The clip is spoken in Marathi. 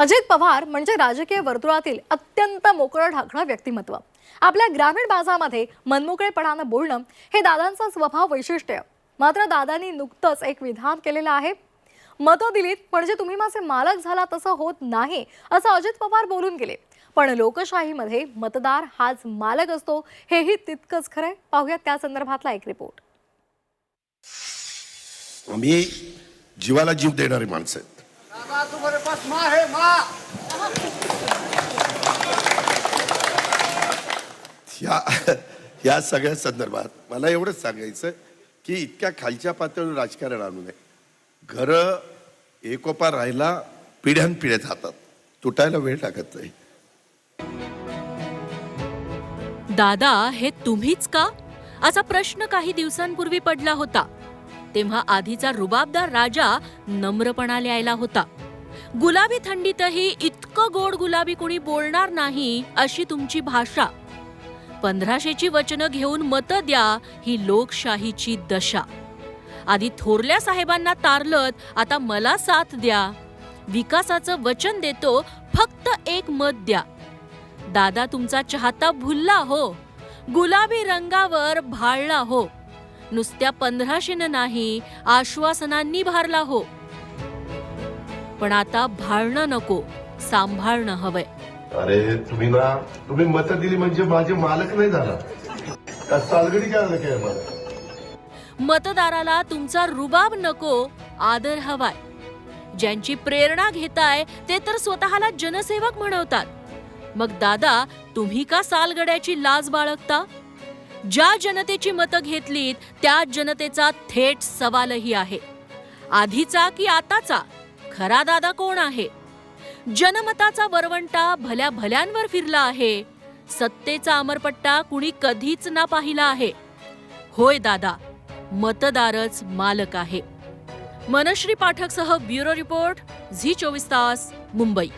अजित पवार म्हणजे राजकीय वर्तुळातील अत्यंत मोकळं ढाकणं व्यक्तिमत्व. आपल्या ग्रामीण भागामध्ये मनमोकळेपणानं बोलणं हे दादांचं स्वभाव वैशिष्ट्य. मात्र दादांनी नुकतंच एक विधान केलेलं आहे. मतं दिलीत म्हणजे तुम्ही माझे मालक झाला तसं होत नाही असं अजित पवार बोलून गेले. पण लोकशाहीमध्ये मतदार हाच मालक असतो हेही तितकंच खरंय. पाहूयात त्या संदर्भातला एक रिपोर्ट. आम्ही जीवाला जीव देणारी माणसं आहेत. पास माँ है माँ। या या सगळ्या संदर्भात मला एवढंच सांगायचं की इतक्या खालच्या पातळीवर राजकारण आणू नये. घरं एकोपा राहायला पिढ्यानपिढ्या जातात. तुटायला वेळ लागत नाही. दादा हे तुम्हीच का? असा प्रश्न काही दिवसांपूर्वी पडला होता. तेव्हा आधीचा रुबाबदार राजा नम्रपणा लिहायला होता. गुलाबी थंडीतही इतकं गोड गुलाबी कुणी बोलणार नाही अशी तुमची भाषा. पंधराशेची वचनं घेऊन मतं द्या ही लोकशाहीची दशा. आधी थोरल्या साहेबांना तारलत आता मला साथ द्या. विकासाचं वचन देतो फक्त एक मत द्या. दादा तुमचा चाहता भुलला हो. गुलाबी रंगावर भाळला हो. नुसत्या पंधराशेनं नाही आश्वासनांनी भारला हो. पण आता भाळणं नको सांभाळणं हवंय. अरे तुम्ही ना तुम्ही मत दिली म्हणजे माझे मालक नाही झाला. का सालगडी काय काय मला? मतदाराला तुमचा रुबाब नको आदर हवाय. ज्यांची प्रेरणा घेताय ते तर स्वतःला जनसेवक म्हणवतात. मग दादा तुम्ही का सालगड्याची लाज बाळगता? ज्या जनतेची मतं घेतलीत त्या जनतेचा थेट सवालही आहे. आधीचा की आताचा? खरा दादा कोण आहे? जनमताचा वरवंटा भल्या भल्यांवर फिरला आहे. सत्तेचा अमरपट्टा कुणी कधीच ना पाहिला आहे. होय दादा मतदारच मालक आहे. मनश्री पाठकसह ब्युरो रिपोर्ट झी चोवीस तास मुंबई.